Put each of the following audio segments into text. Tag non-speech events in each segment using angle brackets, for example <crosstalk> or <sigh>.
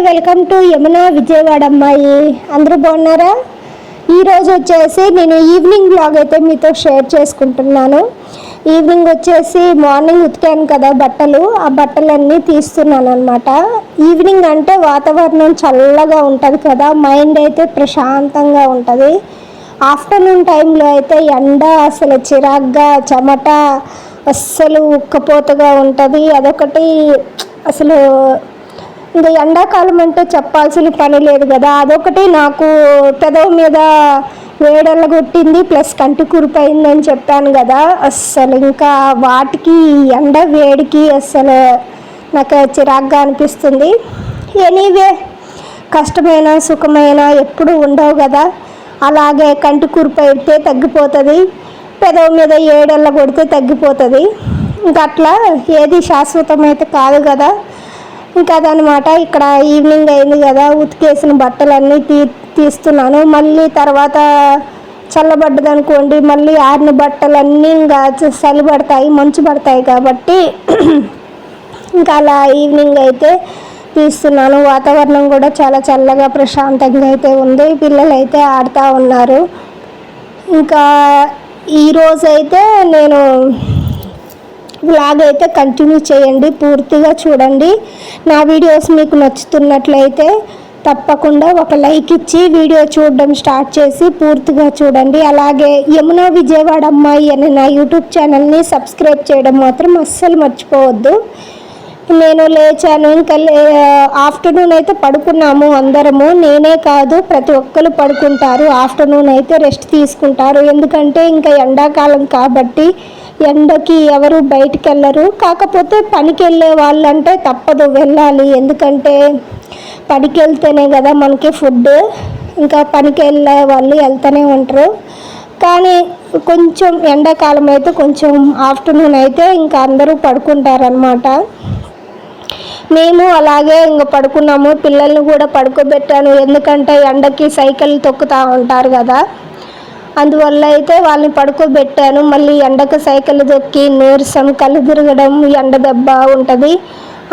Welcome to Yamuna Vijayawada అమ్మాయి అందరూ బాగున్నారా ఈరోజు వచ్చేసి నేను ఈవినింగ్ బ్లాగ్ అయితే మీతో షేర్ చేసుకుంటున్నాను. ఈవినింగ్ వచ్చేసి మార్నింగ్ ఉతికాను కదా బట్టలు. ఆ బట్టలన్నీ తీస్తున్నాను అనమాట ఈవినింగ్ అంటే వాతావరణం చల్లగా ఉంటుంది కదా మైండ్ అయితే ప్రశాంతంగా ఉంటుంది. ఆఫ్టర్నూన్ టైంలో అయితే ఎండ అసలు చిరాగ్గా చెమట అస్సలు ఉక్కపోతగా ఉంటుంది. అదొకటి అసలు ఇంకా ఎండాకాలం అంటే చెప్పాల్సిన పని లేదు కదా. అదొకటి నాకు పెదవి మీద వేడల్ల కొట్టింది ప్లస్ కంటి కురిపోయిందని చెప్పాను కదా. అస్సలు ఇంకా వాటికి ఎండ వేడికి అస్సలు నాకు చిరాగ్గా అనిపిస్తుంది. ఎనీవే కష్టమైన సుఖమైన ఎప్పుడు ఉండవు కదా. అలాగే కంటి కురిపోయితే తగ్గిపోతుంది పెదవి మీద ఏడెళ్ళ కొడితే తగ్గిపోతుంది. ఇంకా అట్లా ఏది శాశ్వతమైతే కాదు కదా. ఇంకా అదనమాట ఇక్కడ ఈవినింగ్ అయింది కదా ఉతికేసిన బట్టలన్నీ తీ తీస్తున్నాను. మళ్ళీ తర్వాత చల్లబడ్డది అనుకోండి మళ్ళీ ఆరిన బట్టలన్నీ ఇంకా చలి పడతాయి మంచు పడతాయి కాబట్టి <clears throat> ఇంకా అలా ఈవినింగ్ అయితే తీస్తున్నాను. వాతావరణం కూడా చాలా చల్లగా ప్రశాంతంగా అయితే ఉంది. పిల్లలు అయితే ఆడుతూ ఉన్నారు. ఇంకా ఈరోజైతే నేను వ్లాగ్ అయితే కంటిన్యూ చేయండి పూర్తిగా చూడండి. నా వీడియోస్ మీకు నచ్చుతున్నట్లయితే తప్పకుండా ఒక లైక్ ఇచ్చి వీడియో చూడడం స్టార్ట్ చేసి పూర్తిగా చూడండి. అలాగే యమున విజయవాడ అమ్మాయి అనే నా యూట్యూబ్ ఛానల్ని సబ్స్క్రైబ్ చేయడం మాత్రం అస్సలు మర్చిపోవద్దు. నేను లేచాను. ఇంకా ఆఫ్టర్నూన్ అయితే పడుకున్నాము అందరము. నేనే కాదు ప్రతి ఒక్కరు పడుకుంటారు. ఆఫ్టర్నూన్ అయితే రెస్ట్ తీసుకుంటారు. ఎందుకంటే ఇంకా ఎండాకాలం కాబట్టి ఎండకి ఎవరు బయటికి వెళ్ళరు కాకపోతే పనికి వెళ్ళే వాళ్ళంటే తప్పదు వెళ్ళాలి. ఎందుకంటే పనికి వెళ్తేనే కదా మనకి ఫుడ్. ఇంకా పనికి వెళ్ళే వాళ్ళు వెళ్తూనే ఉంటారు. కానీ కొంచెం ఎండాకాలం అయితే కొంచెం ఆఫ్టర్నూన్ అయితే ఇంకా అందరూ పడుకుంటారనమాట మేము అలాగే ఇంకా పడుకున్నాము. పిల్లల్ని కూడా పడుకోబెట్టాను. ఎందుకంటే ఎండకి సైకిల్ తొక్కుతూ ఉంటారు కదా. అందువల్ల అయితే వాళ్ళని పడుకోబెట్టాను. మళ్ళీ ఎండకు సైకిల్ తొక్కి నీరసం కళ్ళు తిరగడం ఎండ దెబ్బ ఉంటుంది.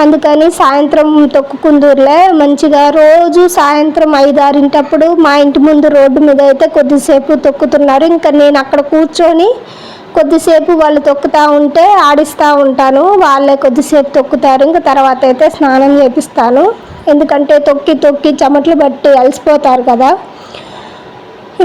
అందుకని సాయంత్రం తొక్కుకుందూరులే మంచిగా రోజు సాయంత్రం ఐదారింటప్పుడు మా ఇంటి ముందు రోడ్డు మీద అయితే కొద్దిసేపు తొక్కుతున్నారు. ఇంకా నేను అక్కడ కూర్చొని కొద్దిసేపు వాళ్ళు తొక్కుతూ ఉంటే ఆడిస్తూ ఉంటాను. వాళ్ళే కొద్దిసేపు తొక్కుతారు. ఇంకా తర్వాత అయితే స్నానం చేపిస్తాను. ఎందుకంటే తొక్కి తొక్కి చెమట్లు బట్టి అలసిపోతారు కదా.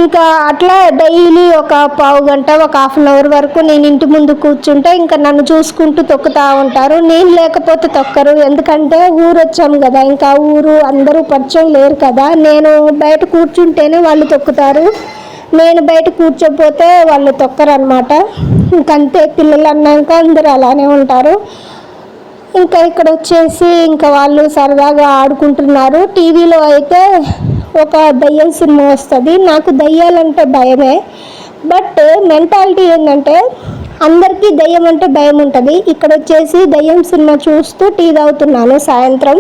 ఇంకా అట్లా డైలీ ఒక పావు గంట ఒక హాఫ్ అన్ అవర్ వరకు నేను ఇంటి ముందు కూర్చుంటే ఇంకా నన్ను చూసుకుంటూ తొక్కుతూ ఉంటారు. నేను లేకపోతే తొక్కరు. ఎందుకంటే ఊరు వచ్చాము కదా. ఇంకా ఊరు అందరూ పరిచయం లేరు కదా. నేను బయట కూర్చుంటేనే వాళ్ళు తొక్కుతారు. నేను బయట కూర్చోపోతే వాళ్ళు తొక్కరనమాట ఇంకంతే పిల్లలు అన్నాక అందరూ అలానే ఉంటారు. ఇంకా ఇక్కడ వచ్చేసి ఇంకా వాళ్ళు సరదాగా ఆడుకుంటున్నారు. టీవీలో అయితే ఒక దయ్యం సినిమా వస్తుంది. నాకు దయ్యాలంటే భయమే. బట్ మెంటాలిటీ ఏంటంటే అందరికీ దయ్యం అంటే భయం ఉంటుంది. ఇక్కడ వచ్చేసి దయ్యం సినిమా చూస్తూ టీ తాగుతున్నాను సాయంత్రం.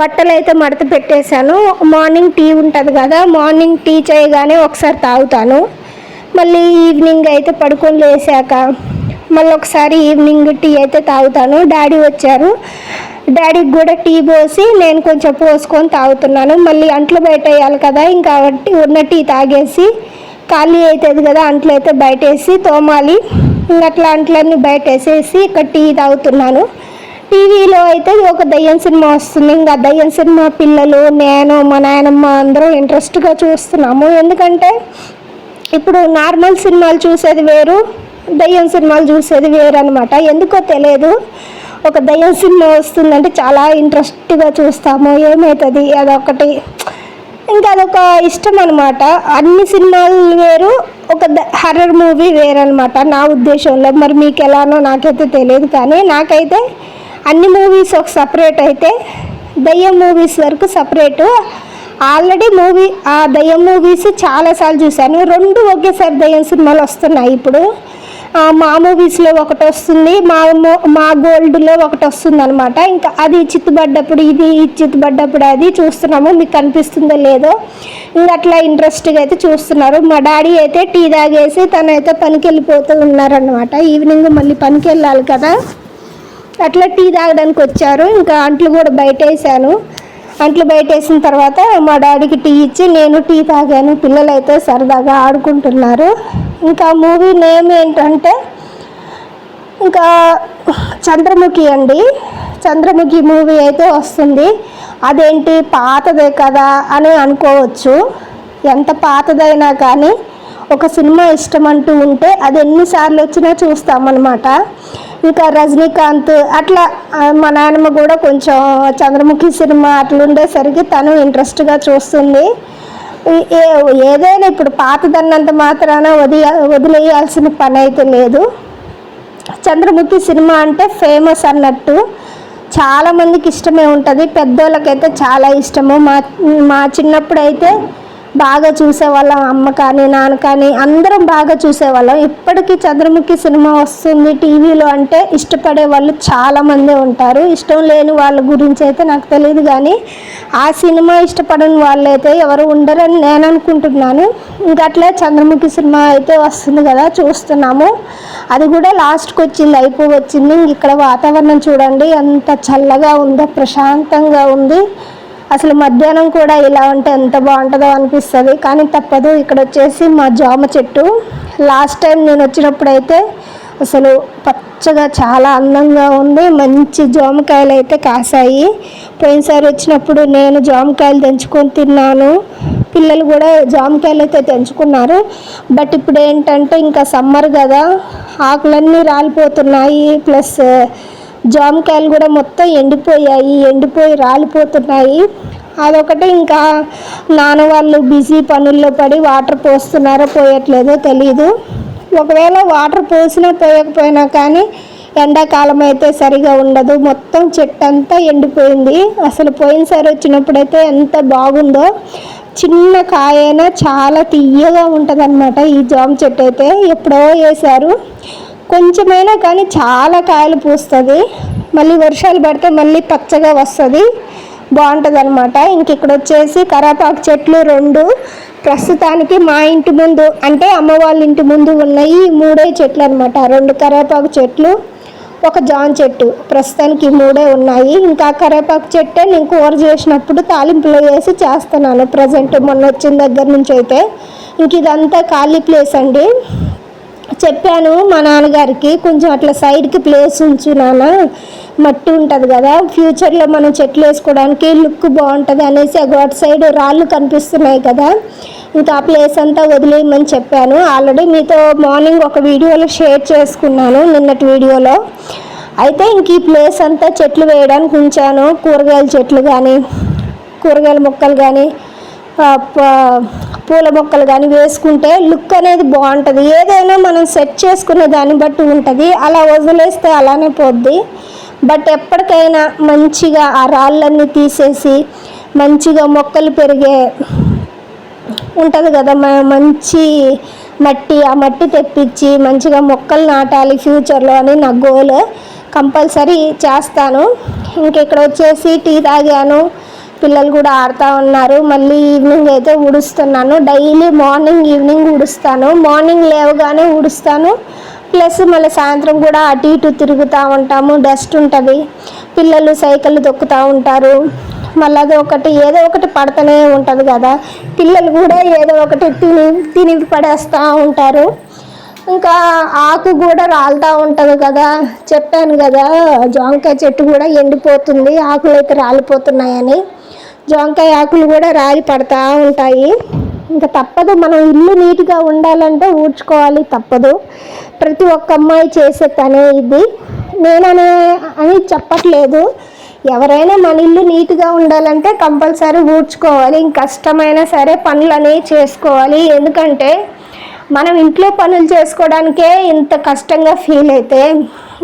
బట్టలు అయితే మడత పెట్టేశాను. మార్నింగ్ టీ ఉంటుంది కదా మార్నింగ్ టీ చేయగానే ఒకసారి తాగుతాను. మళ్ళీ ఈవినింగ్ అయితే పడుకొని లేసాక మళ్ళీ ఒకసారి ఈవినింగ్ టీ అయితే తాగుతాను. డాడీ వచ్చారు. డాడీకి కూడా టీ పోసి నేను కొంచెం పోసుకొని తాగుతున్నాను. మళ్ళీ అంట్లు బయట వేయాలి కదా ఇంకా ఉన్న టీ తాగేసి ఖాళీ అవుతుంది కదా అంట్లు అయితే బయట వేసి తోమాలి. ఇంకా అట్లా అంట్లన్నీ బయట వేసేసి ఇక్కడ టీ తాగుతున్నాను. టీవీలో అయితే ఒక దయ్యం సినిమా వస్తుంది. ఇంకా దయ్యం సినిమా పిల్లలు నేను మా నాయనమ్మ అందరూ ఇంట్రెస్ట్గా చూస్తున్నాము. ఎందుకంటే ఇప్పుడు నార్మల్ సినిమాలు చూసేది వేరు దయ్యం సినిమాలు చూసేది వేరు అనమాట ఎందుకో తెలియదు ఒక దయ్యం సినిమా వస్తుందంటే చాలా ఇంట్రెస్ట్గా చూస్తాము. ఏమవుతుంది అదొకటి. ఇంకా అదొక ఇష్టం అనమాట అన్ని సినిమాలు వేరు ఒక హర్రర్ మూవీ వేరనమాట నా ఉద్దేశంలో. మరి మీకు ఎలానో నాకైతే తెలియదు కానీ నాకైతే అన్ని మూవీస్ ఒక సపరేట్ అయితే దయ్యం మూవీస్ వరకు సపరేటు ఆల్రెడీ మూవీ ఆ దయ్యం మూవీస్ చాలాసార్లు చూశాను. రెండు ఒకేసారి దయ్యం సినిమాలు వస్తున్నాయి ఇప్పుడు. మా మూవీస్లో ఒకటి వస్తుంది మా మా గోల్డ్లో ఒకటి వస్తుంది అనమాట ఇంకా అది చిత్తుపడ్డప్పుడు ఇది చిత్తుపడ్డప్పుడు అది చూస్తున్నాము. మీకు కనిపిస్తుందో లేదో ఇంకా అట్లా ఇంట్రెస్ట్గా అయితే చూస్తున్నారు. మా డాడీ అయితే టీ తాగేసి తనైతే పనికి వెళ్ళిపోతూ ఉన్నారనమాట ఈవినింగ్ మళ్ళీ పనికి వెళ్ళాలి కదా. అట్లా టీ తాగడానికి వచ్చారు. ఇంకా అంట్లు కూడా బయట వేసాను అంట్లు బయట వేసిన తర్వాత మా డాడీకి టీ ఇచ్చి నేను టీ తాగాను. పిల్లలు అయితే సరదాగా ఆడుకుంటున్నారు. ఇంకా మూవీ నేమ్ ఏంటంటే ఇంకా చంద్రముఖి అండి. చంద్రముఖి మూవీ అయితే వస్తుంది. అదేంటి పాతదే కదా అని అనుకోవచ్చు. ఎంత పాతదైనా కానీ ఒక సినిమా ఇష్టం అంటూ ఉంటే అది ఎన్నిసార్లు వచ్చినా చూస్తామన్నమాట. ఇంకా రజనీకాంత్ అట్లా మా నాయనమ్మ కూడా కొంచెం చంద్రముఖి సినిమా అట్లా ఉండేసరికి తను ఇంట్రెస్ట్గా చూస్తుంది. ఏదైనా ఇప్పుడు పాతదన్నంత మాత్రాన వదిలే వదిలేయాల్సిన పని అయితే లేదు. చంద్రముఖి సినిమా అంటే ఫేమస్ అన్నట్టు చాలామందికి ఇష్టమే ఉంటుంది. పెద్దోళ్ళకైతే చాలా ఇష్టము. మా మా చిన్నప్పుడు అయితే బాగా చూసేవాళ్ళం అమ్మ కానీ నాన్న కానీ అందరం బాగా చూసేవాళ్ళం. ఇప్పటికీ చంద్రముఖి సినిమా వస్తుంది టీవీలో అంటే ఇష్టపడే వాళ్ళు చాలామంది ఉంటారు. ఇష్టం లేని వాళ్ళ గురించి అయితే నాకు తెలియదు కానీ ఆ సినిమా ఇష్టపడని వాళ్ళైతే ఎవరు ఉండరని నేను అనుకుంటున్నాను. ఇంకా అట్లే చంద్రముఖి సినిమా అయితే వస్తుంది కదా చూస్తున్నాము. అది కూడా లాస్ట్కి వచ్చింది అయిపో వచ్చింది. ఇక్కడ వాతావరణం చూడండి ఎంత చల్లగా ఉందో ప్రశాంతంగా ఉంది. అసలు మధ్యాహ్నం కూడా ఇలా ఉంటే ఎంత బాగుంటుందో అనిపిస్తుంది. కానీ తప్పదు ఇక్కడ వచ్చేసి మా జామ చెట్టు. లాస్ట్ టైం నేను వచ్చినప్పుడు అయితే అసలు పచ్చగా చాలా అందంగా ఉంది. మంచి జామకాయలు అయితే కాసాయి. పోయినసారి వచ్చినప్పుడు నేను జామకాయలు తెంచుకొని తిన్నాను. పిల్లలు కూడా జామకాయలు అయితే తెంచుకున్నారు. బట్ ఇప్పుడు ఏంటంటే ఇంకా సమ్మర్ కదా. ఆకులన్నీ రాలిపోతున్నాయి. ప్లస్ జామకాయలు కూడా మొత్తం ఎండిపోయాయి ఎండిపోయి రాలిపోతున్నాయి. అదొకటి ఇంకా నాన్న వాళ్ళు బిజీ పనుల్లో పడి వాటర్ పోస్తున్నారో పోయట్లేదో తెలియదు ఒకవేళ వాటర్ పోసినా పోయకపోయినా కానీ ఎండాకాలం అయితే సరిగా ఉండదు. మొత్తం చెట్టు అంతా ఎండిపోయింది. అసలు పోయినసారి వచ్చినప్పుడైతే ఎంత బాగుందో. చిన్న కాయ అయినా చాలా తీయగా ఉంటుంది ఈ జామ చెట్టు అయితే. ఎప్పుడో వేశారు. కొంచెమైనా కానీ చాలా కాయలు పూస్తుంది. మళ్ళీ వర్షాలు పడితే మళ్ళీ పచ్చగా వస్తుంది. బాగుంటుంది అనమాట ఇంక ఇక్కడ వచ్చేసి కరాపాకు చెట్లు రెండు. ప్రస్తుతానికి మా ఇంటి ముందు అంటే అమ్మ వాళ్ళ ఇంటి ముందు ఉన్నాయి ఈ మూడే చెట్లు అనమాట రెండు కరేపాకు చెట్లు ఒక జాన్ చెట్టు. ప్రస్తుతానికి మూడే ఉన్నాయి. ఇంకా కరేపాకు చెట్టే నేను కూర చేసినప్పుడు తాలింపులో వేసి చేస్తున్నాను. ప్రజెంట్ మొన్న వచ్చిన దగ్గర నుంచి అయితే. ఇంక ఇదంతా ఖాళీ ప్లేస్ అండి. చెప్పాను మా నాన్నగారికి కొంచెం అట్లా సైడ్కి ప్లేస్ ఉంచు నాన్న మట్టి ఉంటుంది కదా ఫ్యూచర్లో మనం చెట్లు వేసుకోవడానికి లుక్ బాగుంటుంది అనేసి అగో అటు సైడ్ రాళ్ళు కనిపిస్తున్నాయి కదా ఇంకా ఆ ప్లేస్ అంతా వదిలేయమని చెప్పాను. ఆల్రెడీ మీతో మార్నింగ్ ఒక వీడియోలో షేర్ చేసుకున్నాను నిన్నటి వీడియోలో. అయితే ఇంక ఈ ప్లేస్ అంతా చెట్లు వేయడానికి ఉంచాను కూరగాయల చెట్లు కానీ కూరగాయల మొక్కలు కానీ పూల మొక్కలు కానీ వేసుకుంటే లుక్ అనేది బాగుంటుంది. ఏదైనా మనం సెట్ చేసుకునే దాన్ని బట్టి ఉంటుంది. అలా వదిలేస్తే అలానే పోద్ది. బట్ ఎప్పటికైనా మంచిగా ఆ రాళ్ళన్నీ తీసేసి మంచిగా మొక్కలు పెరిగే ఉంటుంది కదా మంచి మట్టి ఆ మట్టి తెప్పించి మంచిగా మొక్కలు నాటాలి ఫ్యూచర్లో అని నా గోల్. కంపల్సరీ చేస్తాను. ఇంక ఇక్కడ వచ్చేసి టీ తాగాను పిల్లలు కూడా ఆడుతూ ఉన్నారు. మళ్ళీ ఈవినింగ్ అయితే ఊడుస్తున్నాను. డైలీ మార్నింగ్ ఈవినింగ్ ఊడుస్తాను. మార్నింగ్ లేవగానే ఊడుస్తాను. ప్లస్ మళ్ళీ సాయంత్రం కూడా అటు ఇటు తిరుగుతూ ఉంటాము. డస్ట్ ఉంటుంది. పిల్లలు సైకిల్ తొక్కుతూ ఉంటారు. మళ్ళీ అది ఒకటి ఏదో ఒకటి పడుతూనే ఉంటుంది కదా. పిల్లలు కూడా ఏదో ఒకటి తిని తిని పడేస్తూ ఉంటారు. ఇంకా ఆకు కూడా రాలుతూ ఉంటుంది కదా. చెప్పాను కదా జాంకాయ చెట్టు కూడా ఎండిపోతుంది. ఆకులు అయితే రాలిపోతున్నాయని. జొంకాయ ఆకులు కూడా రాలి పడతా ఉంటాయి. ఇంకా తప్పదు మనం ఇల్లు నీట్గా ఉండాలంటే ఊడ్చుకోవాలి తప్పదు. ప్రతి ఒక్క అమ్మాయి చేసే పనే ఇది. నేననే అని చెప్పట్లేదు. ఎవరైనా మన ఇల్లు నీట్గా ఉండాలంటే కంపల్సరీ ఊడ్చుకోవాలి. ఇంక కష్టమైనా సరే పనులు అనేవి చేసుకోవాలి. ఎందుకంటే మనం ఇంట్లో పనులు చేసుకోవడానికే ఇంత కష్టంగా ఫీల్ అయితే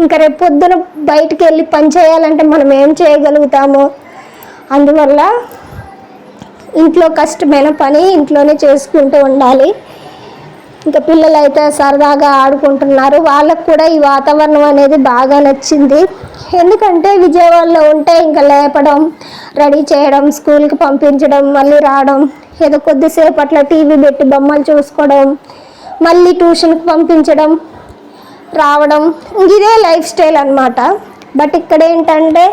ఇంకా రేపు పొద్దున బయటికి వెళ్ళి పని చేయాలంటే మనం ఏం చేయగలుగుతాము? అందువల్ల ఇంట్లో కష్టమైన పని ఇంట్లోనే చేసుకుంటూ ఉండాలి. ఇంకా పిల్లలు అయితే సరదాగా ఆడుకుంటున్నారు. వాళ్ళకు కూడా ఈ వాతావరణం అనేది బాగా నచ్చింది. ఎందుకంటే విజయవాడలో ఉంటే ఇంకా లేపడం రెడీ చేయడం స్కూల్కి పంపించడం మళ్ళీ రావడం ఏదో కొద్దిసేపు అట్లా టీవీ పెట్టి బొమ్మలు చూసుకోవడం మళ్ళీ ట్యూషన్కి పంపించడం రావడం ఇదే లైఫ్ స్టైల్ అనమాట బట్ ఇక్కడ ఏంటంటే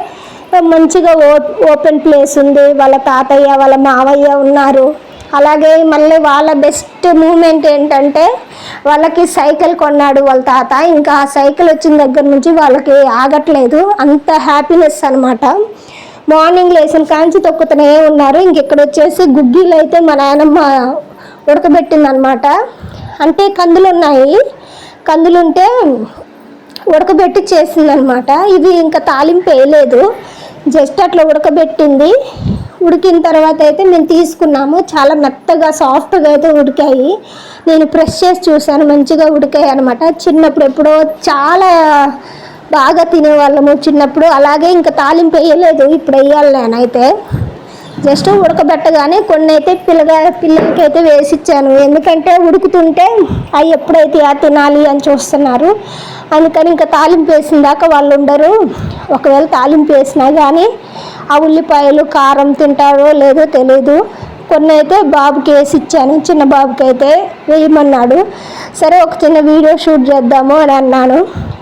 మంచిగా ఓ ఓపెన్ ప్లేస్ ఉంది. వాళ్ళ తాతయ్య వాళ్ళ మావయ్య ఉన్నారు. అలాగే మళ్ళీ వాళ్ళ బెస్ట్ మూమెంట్ ఏంటంటే వాళ్ళకి సైకిల్ కొన్నాడు వాళ్ళ తాత. ఇంకా ఆ సైకిల్ వచ్చిన దగ్గర నుంచి వాళ్ళకి ఆగట్లేదు. అంత హ్యాపీనెస్ అనమాట మార్నింగ్ లేచిన కాంచి తొక్కుతూనే ఉన్నారు. ఇంకెక్కడ వచ్చేసి గుగ్గిలు అయితే మా నాయనమ్మ ఉడకబెట్టిందనమాట అంటే కందులు ఉన్నాయి కందులుంటే ఉడకబెట్టి చేసిందనమాట ఇది ఇంకా తాలింపు వేయలేదు. జస్ట్ అట్లా ఉడకబెట్టింది. ఉడికిన తర్వాత అయితే మేము తీసుకున్నాము. చాలా మెత్తగా సాఫ్ట్గా అయితే ఉడికాయి. నేను ప్రెస్ చేసి చూశాను. మంచిగా ఉడికాయి అనమాట చిన్నప్పుడు ఎప్పుడో చాలా బాగా తినేవాళ్ళము చిన్నప్పుడు. అలాగే ఇంకా తాలింపు వేయలేదు. ఇప్పుడు వేయాలి నేనైతే. జస్ట్ ఉడకబెట్టగానే కొన్ని అయితే పిల్లగా పిల్లలకి అయితే వేసిచ్చాను. ఎందుకంటే ఉడుకుతుంటే అవి ఎప్పుడైతే ఆ తినాలి అని చూస్తున్నారు. అందుకని ఇంకా తాలింపు వేసిన దాకా వాళ్ళు ఉండరు. ఒకవేళ తాలింపు వేసినా కానీ ఆ ఉల్లిపాయలు కారం తింటారో లేదో తెలీదు. కొన్ని అయితే బాబుకి వేసి ఇచ్చాను చిన్న బాబుకి అయితే వేయమన్నాడు. సరే ఒక చిన్న వీడియో షూట్ చేద్దాము అని అన్నాను.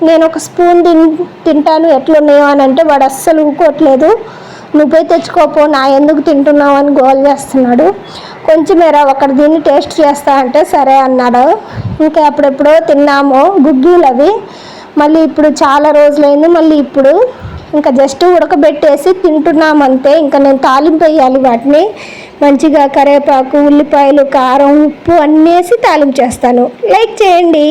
నేను ఒక స్పూన్ తిన్ తింటాను. ఎట్లున్నాయో అని అంటే వాడు అస్సలు ఊకోవట్లేదు నువ్వే తెచ్చుకోపో నా ఎందుకు తింటున్నావు అని గోల్ చేస్తున్నాడు. కొంచెం ఎరా ఒకటి దీన్ని టేస్ట్ చేస్తా అంటే సరే అన్నాడు. ఇంకా అప్పుడెప్పుడో తిన్నాము గుగ్గీలు అవి మళ్ళీ ఇప్పుడు చాలా రోజులైంది మళ్ళీ ఇప్పుడు. ఇంకా జస్ట్ ఉడకబెట్టేసి తింటున్నాం అంతే ఇంకా నేను తాలింపు వేయాలి వాటిని. మంచిగా కరివేపాకు ఉల్లిపాయలు కారం ఉప్పు అన్నీ వేసి తాలింపు చేస్తాను. లైక్ చేయండి.